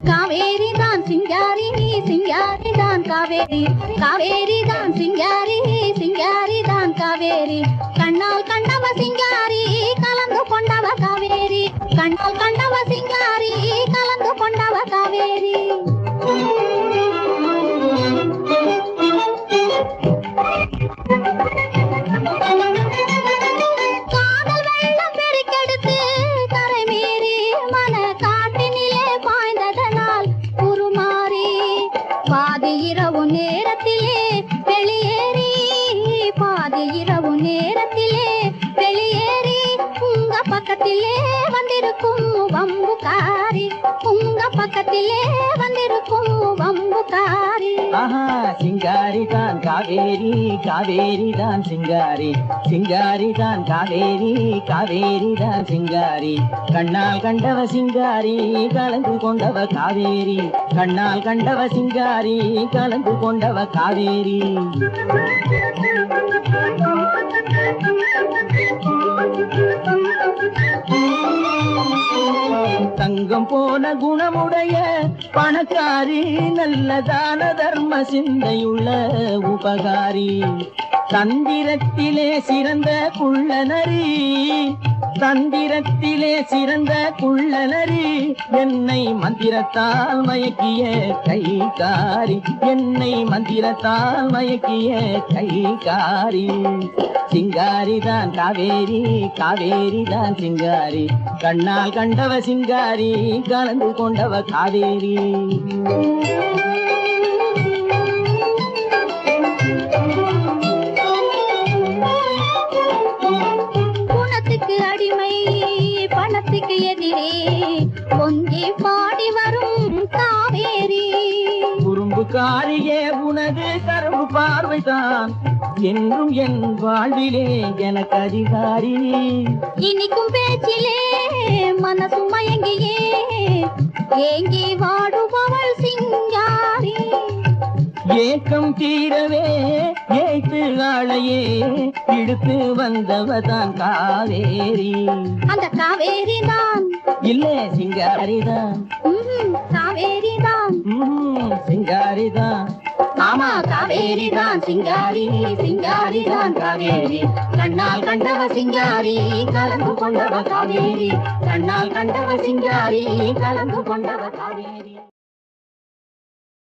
காவேரி தான் சிங்காரி சிங்காரி தான் காவேரி காவேரி தான் சிங்காரி சிங்காரி தான் காவேரி கண்ணால் கண்டவ சிங்காரி கலந்து கொண்டவ காவேரி கண்ணால் கண்டவ சிங்காரி கலந்து கொண்டவ காவேரி காதல் பாதி இரவு நேரத்திலே வெளியேறி பாதி இரவு நேரத்திலே வெளியேறி உங்க பக்கத்திலே வந்திருக்கும் வம்புக்காரி உங்க பக்கத்திலே வந்திருக்கும் வம்புக்காரி. ஆஹா சிங்காரி தான் காவேரி காவேரி தான் சிங்காரி. சிங்காரி தான் காவேரி காவேரி தான் சிங்காரி. கண்ணால் கண்டவ சிங்காரி கலந்து கொண்டவ காவேரி. கண்ணால் கண்டவ சிங்காரி கலந்து கொண்டவ காவேரி. தங்கம் போல குணமுடைய பணக்காரி நல்லதான தர்ம சிந்தையுள்ள உபகாரி. தந்திரத்திலே சிறந்த குள்ளநரி தந்திரத்திலே சிறந்த குள்ளநரி. என்னை மந்திரத்தால் மயக்கிய கைகாரி. என்னை மந்திரத்தால் மயக்கிய கைகாரி. சிங்காரி தான் காவேரி காவேரி தான் சிங்காரி. கண்ணால் கண்டவ சிங்காரி கலந்து கொண்டவ காவேரி. குணத்துக்கு அடிமை பணத்துக்கு எதிரே கொஞ்சி பாடி வரும் காவேரி. குறும்புக்காரியே உனது கரும்பு பார்வைதான். என்றும் என் வாழ்விலே எனக்கு அதிகாரி இனிக்கும் பேச்சிலே மனசு மயங்கியே. ஏங்கி வாடுபவள் சிங்காரி. ஏக்கம் தீரவே ஏத்து ஆளையே. இழுத்து வந்தவதான் காவேரி. அந்த காவேரி இல்ல சிங்காரிதான். காவேரி தான் ம், சிங்காரிதான். ஆமா காவேரி தான் சிங்காரி சிங்காரி தான் காவேரி. கண்ணால் கண்டவ சிங்காரி கலந்து கொண்டவ காவேரி. கண்ணால் கண்டவ சிங்காரி கலந்து கொண்டவ காவேரி.